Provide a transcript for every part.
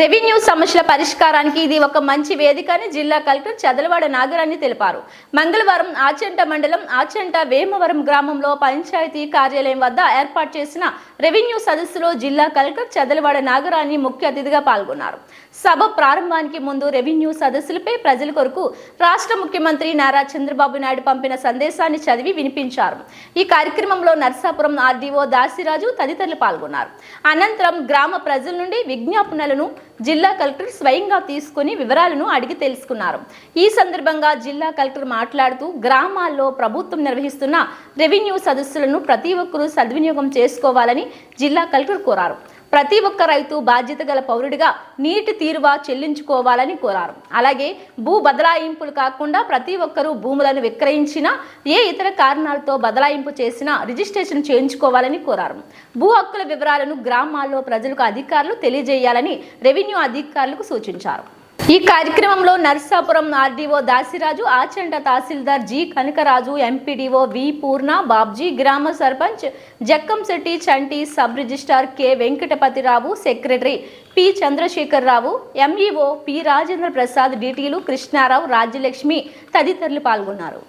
Revenue సమస్యల పరిష్కారానికి ఇది ఒక మంచి వేదిక అని జిల్లా కలెక్టర్ చదలవాడ నాగరాణి తెలిపారు. మంగళవారం ఆచంట మండలం ఆచంట వేమవరం గ్రామంలో పంచాయతీ కార్యాలయం వద్ద ఏర్పాటు చేసిన రెవెన్యూ సదస్సులో జిల్లా కలెక్టర్ చదలవాడ నాగరాణి ముఖ్య అతిథిగా పాల్గొన్నారు. సభ ప్రారంభానికి ముందు రెవెన్యూ సదస్సులపై ప్రజల కొరకు రాష్ట్ర ముఖ్యమంత్రి నారా చంద్రబాబు నాయుడు పంపిన సందేశాన్ని చదివి వినిపించారు. ఈ కార్యక్రమంలో నర్సాపురం ఆర్డీఓ దాసిరాజు తదితరులు పాల్గొన్నారు. అనంతరం గ్రామ ప్రజల నుండి విజ్ఞాపనలను జిల్లా కలెక్టర్ స్వయంగా తీసుకుని వివరాలను అడిగి తెలుసుకున్నారు. ఈ సందర్భంగా జిల్లా కలెక్టర్ మాట్లాడుతూ గ్రామాల్లో ప్రభుత్వం నిర్వహిస్తున్న రెవెన్యూ సదస్సులను ప్రతి ఒక్కరూ సద్వినియోగం చేసుకోవాలని జిల్లా కలెక్టర్ కోరారు. ప్రతి ఒక్క రైతు బాధ్యత గల పౌరుడిగా నీటి తీరువా చెల్లించుకోవాలని కోరారు. అలాగే భూ బదలాయింపులు కాకుండా ప్రతి ఒక్కరూ భూములను విక్రయించినా ఏ ఇతర కారణాలతో బదలాయింపు చేసినా రిజిస్ట్రేషన్ చేయించుకోవాలని కోరారు. భూ హక్కుల వివరాలను గ్రామాల్లో ప్రజలకు అధికారులు తెలియజేయాలని రెవెన్యూ అధికారులకు సూచించారు. ఈ కార్యక్రమంలో Narsapuram RDO Dasiraju Achanta tahsildar G Kanakaraju MPDO V Purna Babji గ్రామ sarpanch Jakkamsetti Chanti sub registrar K Venkatapathirao secretary P Chandrasekhararao MEO P Rajendra Prasad డిటీలు Krishnarao Rajyalakshmi తదితరులు పాల్గొన్నారు.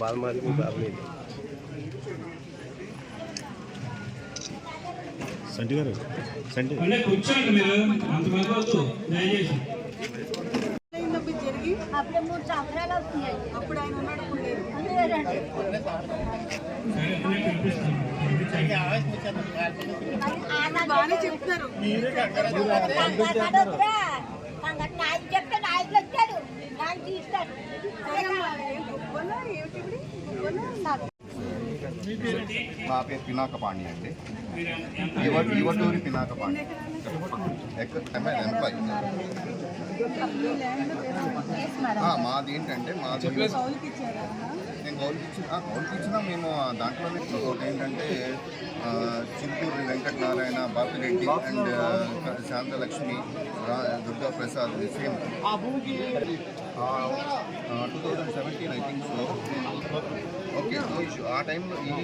బాధ మాది మీ బాధ మీది. సంటి గారు సంటి. కూర్చోండి మీరు అంత వద్దు దయచేసి. నొప్పి జరిగి? అప్పుడే మూడు సంవత్సరాలు అవుతున్నాయి. అప్పుడు ఆయన ఉన్నాడు. బాగానే చెప్తున్నారు. చెప్తే నాయకులు వచ్చాడు. నాయకు తీస్తాడు నా పేరు పినాక పాండి అండి. ఇవ ఇవటూరి పినాక పాండి ఎంప్లాయ్. మాది ఏంటంటే మాది నేను గౌలికి ఇచ్చిన ఆ, గౌలికి ఇచ్చిన మేము దాంట్లోనే ఒకటి ఏంటంటే ఆ, Chinturu Venkatanarayana Bapireddy and Shantalakshmi Durga Prasad same. Two thousand seventeen I think so. Okay ఆ టైంలో ఈ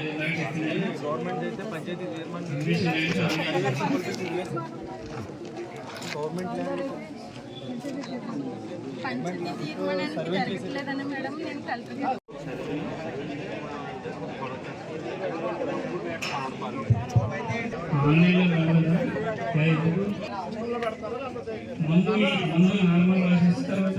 గవర్నమెంట్ అయితే పంచాయతీ తీర్మానం ఇంగ్లీష్ నేర్చుకోండి. గవర్నమెంట్ ల్యాండ్ పంచాయతీ తీర్మానానికి జరగట్లేదని మేడం నేను కలెక్టర్ ఆన్లైన్లో రాలేదా? రైట్. ముందు ముందు నార్మల్ రాసేసి తర్వాత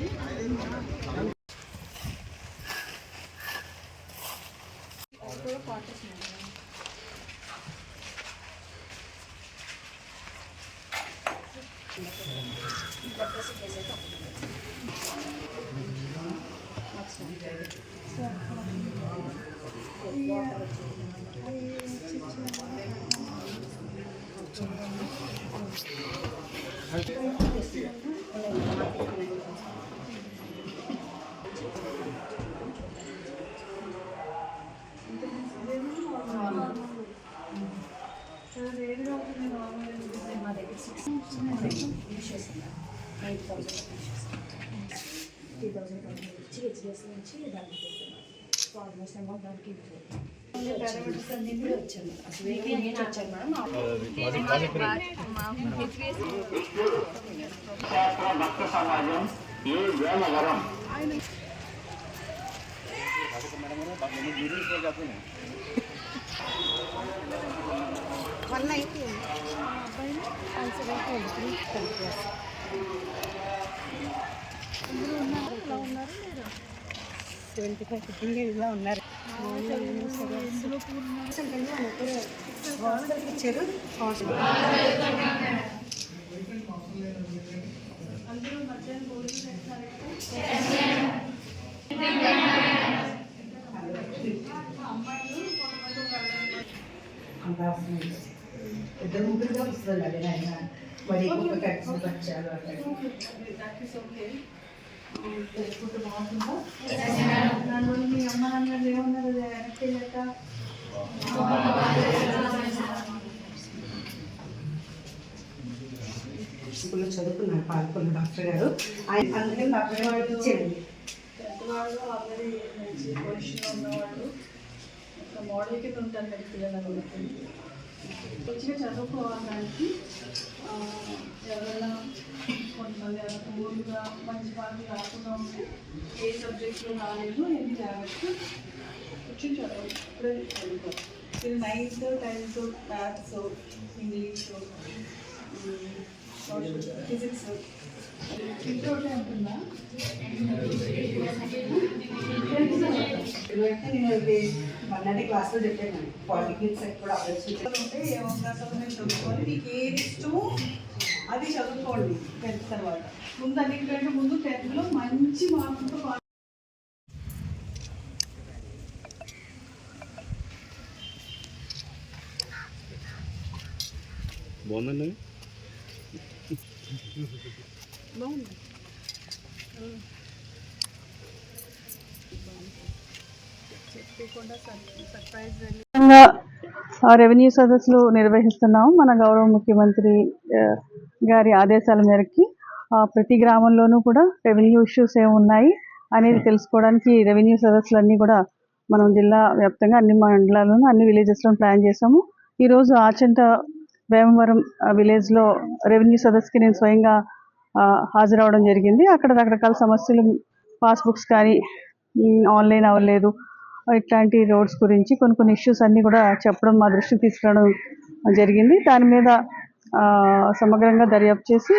పర్వాలేదు. సార్లు చాలు అప్పుడే లేకపోతే ఎవరన్నా ఆపేసుకున్నారా వన్ అయితే అబ్బాయిని ఉన్నారు సెవెంటీ ఫైవ్ ఫిఫ్టీన్ ఇలా ఉన్నారు ఇచ్చారు. ఇద్దరు ముగ్గురుగా వస్తుంది అది ఆయన మరి ఒక కట్టిన పచ్చాలు అట్లా మీ అమ్మ నాన్న ఏమన్నారు వెనక్కి చదువుకున్నారు పాల్గొన్న డాక్టర్ గారు. ఆయన అందుకని డాక్టర్ గారు ఇచ్చేయండి పెద్దవాళ్ళు ఆల్రెడీ మంచి పొజిషన్లో ఉన్నవాళ్ళు. ఒక మోడల్ కింద ఉంటారు కదా పిల్లలకు మంచిగా చదువుకోవడానికి ఎవరైనా కొంతమంది ఎవరైనా ఊరుగా మంచి మార్కులు రాకుండా ఉంటే ఏ సబ్జెక్ట్లో రాలేదు ఎన్ని జాగ్రత్త కూర్చొని చదువు ఇప్పుడే చదువుకో ఇది ninth tenth maths English physics ఇంకోటి ఉంటుందా ఇదివరకు నేను ఇది మొన్నటి క్లాస్లో చెప్పాను పాలిటిక్స్ కూడా ఆలోచించాను ఉంటే ఏ అవకాశాలు నేను చదువుకోవాలి మీకు ఏది ఇష్టమో అది చదువుకోండి టెన్త్ తర్వాత ముందు అన్నింటికంటే ముందు టెన్త్లో మంచి మార్కులతో బాగుందండి? విధంగా రెవెన్యూ సదస్సులు నిర్వహిస్తున్నాము మన గౌరవ ముఖ్యమంత్రి గారి ఆదేశాల మేరకి ప్రతి గ్రామంలోనూ కూడా రెవెన్యూ ఇష్యూస్ ఏమున్నాయి అనేది తెలుసుకోవడానికి రెవెన్యూ సదస్సులన్నీ కూడా మనం జిల్లా వ్యాప్తంగా అన్ని మండలాల్లోనూ అన్ని విలేజెస్లో ప్లాన్ చేసాము ఈరోజు ఆచంట వేమవరం ఆ, విలేజ్లో రెవెన్యూ సదస్సుకి నేను స్వయంగా హాజరవడం జరిగింది. అక్కడ రకరకాల సమస్యలు పాస్బుక్స్ కానీ ఆన్లైన్ అవ్వలేదు. ఇట్లాంటి రోడ్స్ గురించి కొన్ని కొన్ని ఇష్యూస్ అన్నీ కూడా చెప్పడం మా దృష్టికి తీసుకురావడం జరిగింది. దాని మీద సమగ్రంగా దర్యాప్తు చేసి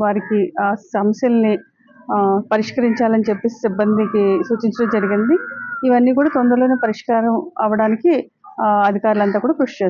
వారికి ఆ సమస్యల్ని పరిష్కరించాలని చెప్పి సిబ్బందికి సూచించడం జరిగింది. ఇవన్నీ కూడా తొందరలోనే పరిష్కారం అవడానికి ఆ, అధికారులంతా కూడా కృషి చేస్తారు.